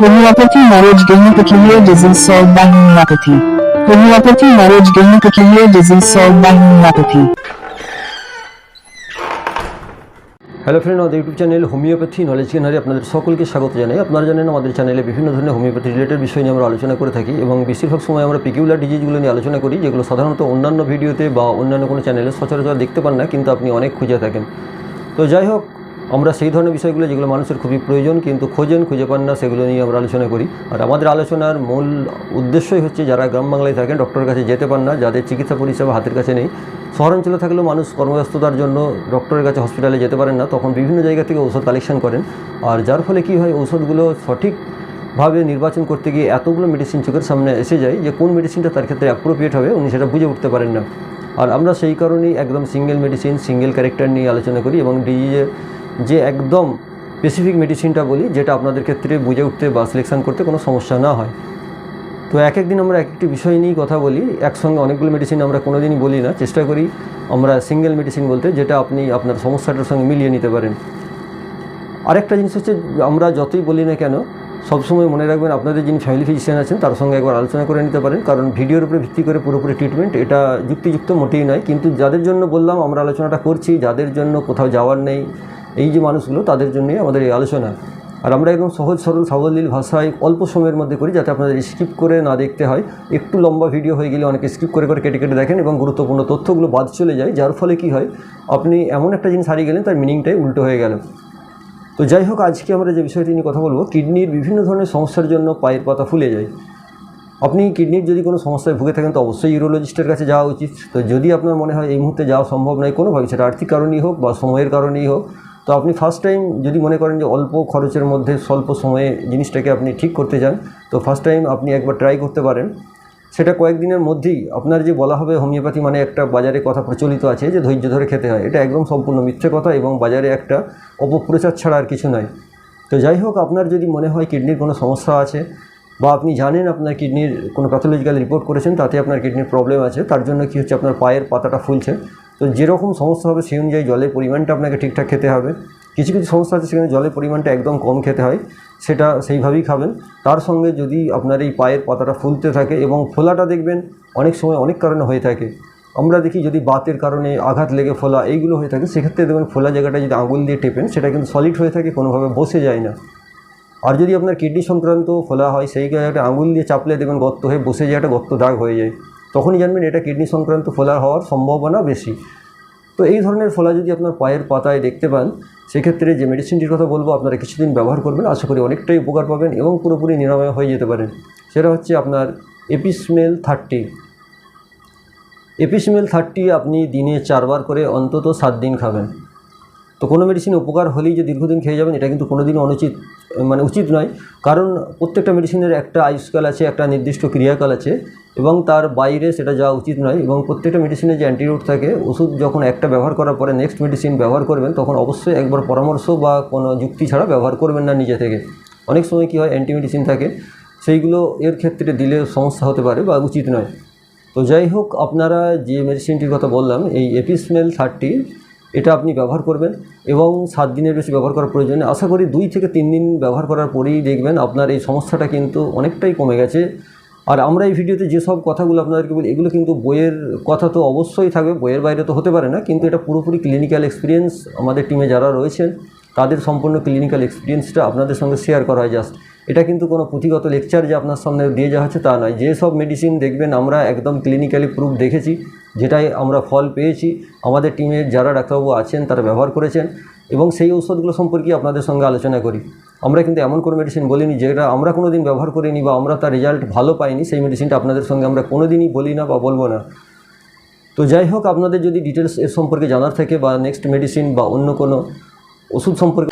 Homeopathy marriage gynecophilia disease solved by homeopathy. Homeopathy marriage gynecophilia disease solved by homeopathy. Hello friend আমাদের YouTube channel homeopathy knowledge কেনারে আপনাদের সকলকে স্বাগত জানাই আপনারা জানেন আমাদের চ্যানেলে বিভিন্ন ধরনের হোমিওপ্যাথি রিলেটেড বিষয় নিয়ে আমরা আলোচনা করে থাকি এবং বেশিরভাগ সময় আমরা পিকিউলার ডিজিজগুলো নিয়ে আলোচনা করি, যেগুলো সাধারণত অন্যান্য ভিডিওতে বা অন্যান্য কোনো চ্যানেলে সচরাচর দেখতে পান না, কিন্তু আপনি অনেক খুঁজে থাকেন তো যাই হোক আমরা সেই ধরনের বিষয়গুলো যেগুলো মানুষের খুবই প্রয়োজন, কিন্তু খোঁজেন, খুঁজে পান না, সেগুলো নিয়ে আমরা আলোচনা করি। আর আমাদের আলোচনার মূল উদ্দেশ্যই হচ্ছে, যারা গ্রাম বাংলায় থাকেন, ডক্টরের কাছে যেতে পান না, যাদের চিকিৎসা পরিষেবা হাতের কাছে নেই শহরাঞ্চলে থাকলেও মানুষ কর্মব্যস্ততার জন্য ডক্টরের কাছে হসপিটালে যেতে পারেন না, তখন বিভিন্ন জায়গা থেকে ঔষধ কালেকশন করেন। আর যার ফলে কী হয়, ঔষধগুলো সঠিকভাবে নির্বাচন করতে গিয়ে এতগুলো মেডিসিন চোখের সামনে এসে যায় যে, কোন মেডিসিনটা তার ক্ষেত্রে অ্যাপ্রোপ্রিয়েট হবে, উনি সেটা বুঝে উঠতে পারেন না। আর আমরা সেই কারণেই একদম সিঙ্গেল মেডিসিন সিঙ্গেল ক্যারেক্টার নিয়ে আলোচনা করি এবং ডিজিজের যে একদম স্পেসিফিক মেডিসিনটা বলি, যেটা আপনাদের ক্ষেত্রে বুঝে উঠতে বা সিলেকশন করতে কোনো সমস্যা না হয়। তো এক একদিন আমরা এক একটি বিষয় নিয়েই কথা বলি, একসঙ্গে অনেকগুলো মেডিসিন আমরা কোনো দিনই বলি না। চেষ্টা করি আমরা সিঙ্গেল মেডিসিন বলতে, যেটা আপনি আপনার সমস্যাটার সঙ্গে মিলিয়ে নিতে পারেন। আরেকটা জিনিস হচ্ছে, আমরা যতই বলি না কেন, সবসময় মনে রাখবেন আপনাদের যিনি ফ্যামিলি ফিজিশিয়ান আছেন, তার সঙ্গে একবার আলোচনা করে নিতে পারেন। কারণ ভিডিওর উপরে ভিত্তি করে পুরোপুরি ট্রিটমেন্ট এটা যুক্তিযুক্ত মোটেই নয়। কিন্তু যাদের জন্য বললাম, আমরা আলোচনাটা করছি, যাদের জন্য কোথাও যাওয়ার নেই এই যে মানুষগুলো, তাদের জন্যই আমাদের এই আলোচনা। আর আমরা একদম সহজ, সরল, সাবলীল ভাষায় অল্প সময়ের মধ্যে করি যাতে আপনাদের স্কিপ করে না দেখতে হয়। একটু লম্বা ভিডিও হয়ে গেলে অনেকে স্কিপ করে করে কেটে কেটে দেখেন এবং গুরুত্বপূর্ণ তথ্যগুলো বাদ চলে যায়, যার ফলে কি হয়, আপনি এমন একটা জিনিস হারিয়ে গেলেন, তার মিনিংটাই উল্টো হয়ে গেল। তো যাই হোক, আজকে আমরা যে বিষয়টি নিয়ে কথা বলব কিডনির বিভিন্ন ধরনের সমস্যার জন্য পায়ের পাতা ফুলে যায়। আপনি কিডনির যদি কোনো সমস্যায় ভুগে থাকেন, তো অবশ্যই ইউরোলজিস্টের কাছে যাওয়া উচিত। তো যদি আপনার মনে হয় এই মুহূর্তে যাওয়া সম্ভব নয়, কোনোভাবে, সেটা আর্থিক কারণেই হোক বা সময়ের কারণেই হোক তো আপনি ফার্স্ট টাইম যদি মনে করেন যে অল্প খরচের মধ্যে স্বল্প সময়ে জিনিসটাকে আপনি ঠিক করতে চান, তো ফার্স্ট টাইম আপনি একবার ট্রাই করতে পারেন। সেটা কয়েকদিনের মধ্যেই আপনার যে বলা হবে হোমিওপ্যাথি মানে একটা বাজারে কথা প্রচলিত আছে যে ধৈর্য ধরে খেতে হয়। এটা একদম সম্পূর্ণ মিথ্যে কথা এবং বাজারে একটা অপপ্রচার ছাড়া আর কিছু নয় তো যাই হোক, আপনার যদি মনে হয় কিডনির কোনো সমস্যা আছে বা আপনি জানেন আপনার কিডনির কোনো প্যাথোলজিক্যাল রিপোর্ট করেছেন, তাতে আপনার কিডনির প্রবলেম আছে, তার জন্য কী হচ্ছে আপনার পায়ের পাতাটা ফুলছে। তো যেরকম সমস্যা হবে, সেই অনুযায়ী জলের পরিমাণটা আপনাকে ঠিকঠাক খেতে হবে। কিছু কিছু সমস্যা আছে, সেখানে জলের পরিমাণটা একদম কম খেতে হয়, সেটা সেইভাবেই খাবেন। তার সঙ্গে যদি আপনার এই পায়ের পাতাটা ফুলতে থাকে এবং ফোলাটা দেখবেন, অনেক সময় অনেক কারণে হয়ে থাকে। আমরা দেখি যদি বাতের কারণে আঘাত লেগে ফোলা এইগুলো হয়ে থাকে, সেক্ষেত্রে দেখবেন ফোলা জায়গাটা যদি আঙুল দিয়ে টেপেন, সেটা কিন্তু সলিড হয়ে থাকে, কোনোভাবে বসে যায় না। আর যদি আপনার কিডনি সংক্রান্ত ফোলা হয়, সেই একটা আঙুল দিয়ে চাপলে দেখবেন গর্ত হয়ে বসে যায়, একটা গর্ত দাগ হয়ে যায়। তখনই জানবেন এটা কিডনি সংক্রান্ত ফোলা হওয়ার সম্ভাবনা বেশি। তো এই ধরনের ফোলা যদি আপনার পায়ের পাতায় দেখতে পান, সেক্ষেত্রে যে মেডিসিনটির কথা বলব, আপনারা কিছুদিন ব্যবহার করবেন। আশা করি অনেকটাই উপকার পাবেন এবং পুরোপুরি নিরাময় হয়ে যেতে পারেন। সেটা হচ্ছে আপনার এপিসমেল থার্টি এপিসমেল থার্টি আপনি দিনে চারবার করে অন্তত সাত দিন খাবেন। তো কোনো মেডিসিন উপকার হলেই যে দীর্ঘদিন খেয়ে যাবেন, এটা কিন্তু কোনো কোনোদিনই অনুচিত মানে উচিত নয়। কারণ প্রত্যেকটা মেডিসিনের একটা আয়ুষ্কাল আছে, একটা নির্দিষ্ট ক্রিয়াকাল আছে এবং তার বাইরে সেটা যাওয়া উচিত নয় এবং প্রত্যেকটা মেডিসিনের যে অ্যান্টিডোট থাকে, ওষুধ যখন একটা ব্যবহার করার পরে নেক্সট মেডিসিন ব্যবহার করবেন, তখন অবশ্যই একবার পরামর্শ বা কোনো যুক্তি ছাড়া ব্যবহার করবেন না নিজে থেকে। অনেক সময় কী হয় অ্যান্টি মেডিসিন থাকে, সেইগুলো এর ক্ষেত্রে দিলে সমস্যা হতে পারে বা উচিত নয়। তো যাই হোক, আপনারা যে মেডিসিনটির কথা বললাম, এই এপিসমেল থার্টি এটা আপনি ব্যবহার করবেন এবং সাত দিনের বেশি ব্যবহার করার প্রয়োজন। আশা করি দুই থেকে তিন দিন ব্যবহার করার পরেই দেখবেন আপনার এই সমস্যাটা কিন্তু অনেকটাই কমে গেছে। আর আমরা এই ভিডিওতে যেসব কথাগুলো আপনাদেরকে বলি, এগুলো কিন্তু বইয়ের কথা তো অবশ্যই থাকবে, বইয়ের বাইরে তো হতে পারে না, কিন্তু এটা পুরোপুরি ক্লিনিক্যাল এক্সপিরিয়েন্স আমাদের টিমে যারা রয়েছেন, তাদের সম্পূর্ণ ক্লিনিক্যাল এক্সপিরিয়েন্সটা আপনাদের সঙ্গে শেয়ার করা হয় জাস্ট এটা কিন্তু কোনো পুঁথিগত লেকচার যে আপনার সামনে দিয়ে যাওয়া হচ্ছে তা নয়। যেসব মেডিসিন দেখবেন আমরা একদম ক্লিনিক্যালি প্রুফ দেখেছি যেটাই আমরা ফল পেয়েছি, আমাদের টিমের যারা ডাক্তারবাবু আছেন তারা ব্যবহার করেছেন এবং সেই ঔষধগুলো সম্পর্কে আপনাদের সঙ্গে আলোচনা করি। আমরা কিন্তু এমন কোনো মেডিসিন বলিনি যেটা আমরা কোনো দিন ব্যবহার করিনি বা আমরা তার রেজাল্ট ভালো পাইনি, সেই মেডিসিনটা আপনাদের সঙ্গে আমরা কোনো দিনই বলি না বা বলব না। তো যাই হোক, আপনাদের যদি ডিটেলস এর সম্পর্কে জানার থাকে বা নেক্সট মেডিসিন বা অন্য কোনো ওষুধ সম্পর্কে